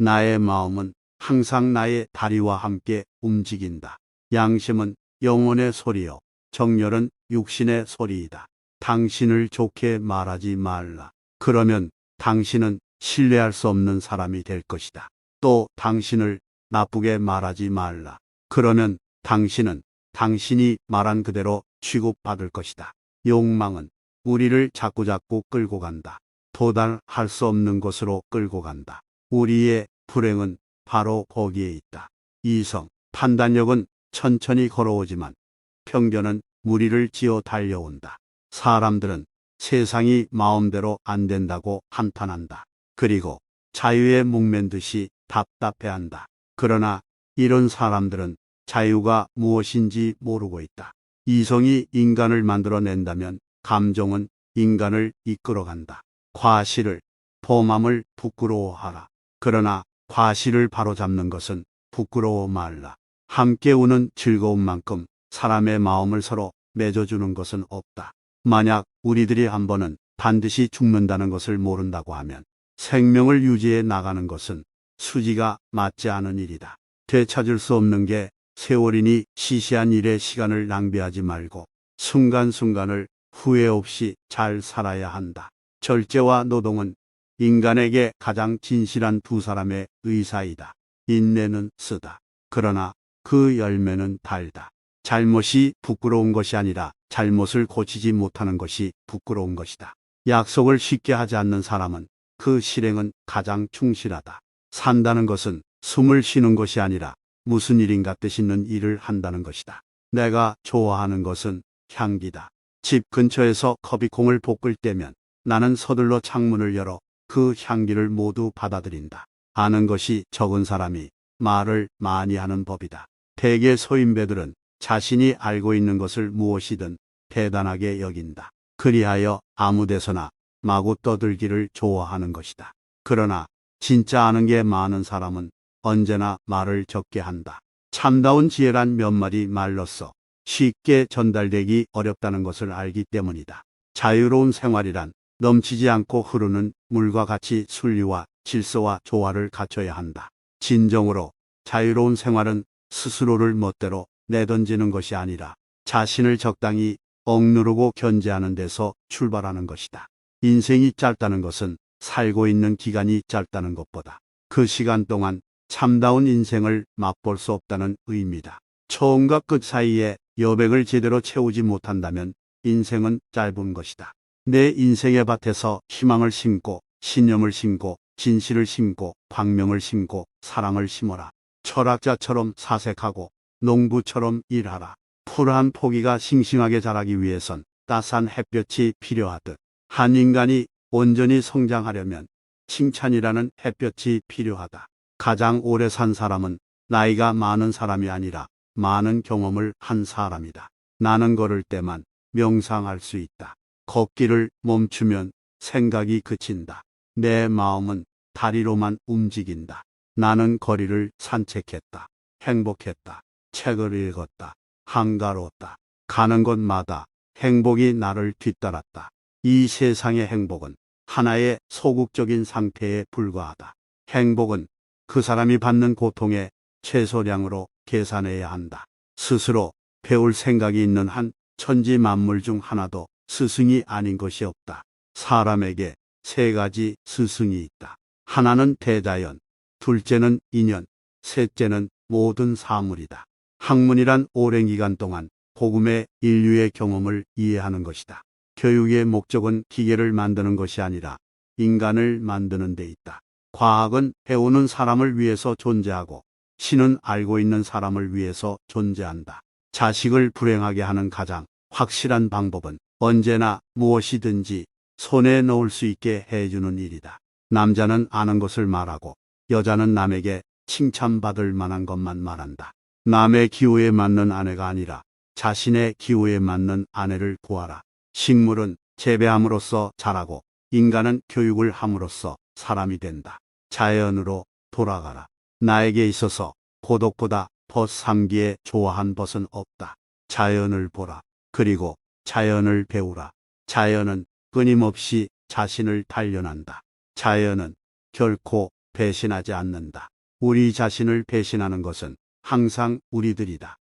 나의 마음은 항상 나의 다리와 함께 움직인다. 양심은 영혼의 소리요. 정열은 육신의 소리이다. 당신을 좋게 말하지 말라. 그러면 당신은 신뢰할 수 없는 사람이 될 것이다. 또 당신을 나쁘게 말하지 말라. 그러면 당신은 당신이 말한 그대로 취급받을 것이다. 욕망은 우리를 자꾸자꾸 끌고 간다. 도달할 수 없는 곳으로 끌고 간다. 우리의 불행은 바로 거기에 있다. 이성, 판단력은 천천히 걸어오지만 편견은 무리를 지어 달려온다. 사람들은 세상이 마음대로 안 된다고 한탄한다. 그리고 자유에 목맨 듯이 답답해한다. 그러나 이런 사람들은 자유가 무엇인지 모르고 있다. 이성이 인간을 만들어낸다면 감정은 인간을 이끌어간다. 과실을, 범함을 부끄러워하라. 그러나 과실을 바로잡는 것은 부끄러워 말라. 함께 우는 즐거움만큼 사람의 마음을 서로 맺어주는 것은 없다. 만약 우리들이 한 번은 반드시 죽는다는 것을 모른다고 하면 생명을 유지해 나가는 것은 수지가 맞지 않은 일이다. 되찾을 수 없는 게 세월이니 시시한 일에 시간을 낭비하지 말고 순간순간을 후회 없이 잘 살아야 한다. 절제와 노동은 인간에게 가장 진실한 두 사람의 의사이다. 인내는 쓰다. 그러나 그 열매는 달다. 잘못이 부끄러운 것이 아니라 잘못을 고치지 못하는 것이 부끄러운 것이다. 약속을 쉽게 하지 않는 사람은 그 실행은 가장 충실하다. 산다는 것은 숨을 쉬는 것이 아니라 무슨 일인가 뜻 있는 일을 한다는 것이다. 내가 좋아하는 것은 향기다. 집 근처에서 커비콩을 볶을 때면 나는 서둘러 창문을 열어 그 향기를 모두 받아들인다. 아는 것이 적은 사람이 말을 많이 하는 법이다. 대개 소인배들은 자신이 알고 있는 것을 무엇이든 대단하게 여긴다. 그리하여 아무 데서나 마구 떠들기를 좋아하는 것이다. 그러나 진짜 아는 게 많은 사람은 언제나 말을 적게 한다. 참다운 지혜란 몇 마디 말로써 쉽게 전달되기 어렵다는 것을 알기 때문이다. 자유로운 생활이란 넘치지 않고 흐르는 물과 같이 순리와 질서와 조화를 갖춰야 한다. 진정으로 자유로운 생활은 스스로를 멋대로 내던지는 것이 아니라 자신을 적당히 억누르고 견제하는 데서 출발하는 것이다. 인생이 짧다는 것은 살고 있는 기간이 짧다는 것보다 그 시간 동안 참다운 인생을 맛볼 수 없다는 의미다. 처음과 끝 사이에 여백을 제대로 채우지 못한다면 인생은 짧은 것이다. 내 인생의 밭에서 희망을 심고 신념을 심고 진실을 심고 광명을 심고 사랑을 심어라. 철학자처럼 사색하고 농부처럼 일하라. 풀한 포기가 싱싱하게 자라기 위해선 따스한 햇볕이 필요하듯 한 인간이 온전히 성장하려면 칭찬이라는 햇볕이 필요하다. 가장 오래 산 사람은 나이가 많은 사람이 아니라 많은 경험을 한 사람이다. 나는 걸을 때만 명상할 수 있다. 걷기를 멈추면 생각이 그친다. 내 마음은 다리로만 움직인다. 나는 거리를 산책했다. 행복했다. 책을 읽었다. 한가로웠다. 가는 곳마다 행복이 나를 뒤따랐다. 이 세상의 행복은 하나의 소극적인 상태에 불과하다. 행복은 그 사람이 받는 고통의 최소량으로 계산해야 한다. 스스로 배울 생각이 있는 한 천지 만물 중 하나도 스승이 아닌 것이 없다. 사람에게 세 가지 스승이 있다. 하나는 대자연, 둘째는 인연, 셋째는 모든 사물이다. 학문이란 오랜 기간 동안 복음의 인류의 경험을 이해하는 것이다. 교육의 목적은 기계를 만드는 것이 아니라 인간을 만드는 데 있다. 과학은 배우는 사람을 위해서 존재하고 신은 알고 있는 사람을 위해서 존재한다. 자식을 불행하게 하는 가장 확실한 방법은 언제나 무엇이든지 손에 넣을 수 있게 해주는 일이다. 남자는 아는 것을 말하고 여자는 남에게 칭찬받을 만한 것만 말한다. 남의 기호에 맞는 아내가 아니라 자신의 기호에 맞는 아내를 구하라. 식물은 재배함으로써 자라고 인간은 교육을 함으로써 사람이 된다. 자연으로 돌아가라. 나에게 있어서 고독보다 더 삼기에 좋아한 것은 없다. 자연을 보라. 그리고 자연을 배우라. 자연은 끊임없이 자신을 단련한다. 자연은 결코 배신하지 않는다. 우리 자신을 배신하는 것은 항상 우리들이다.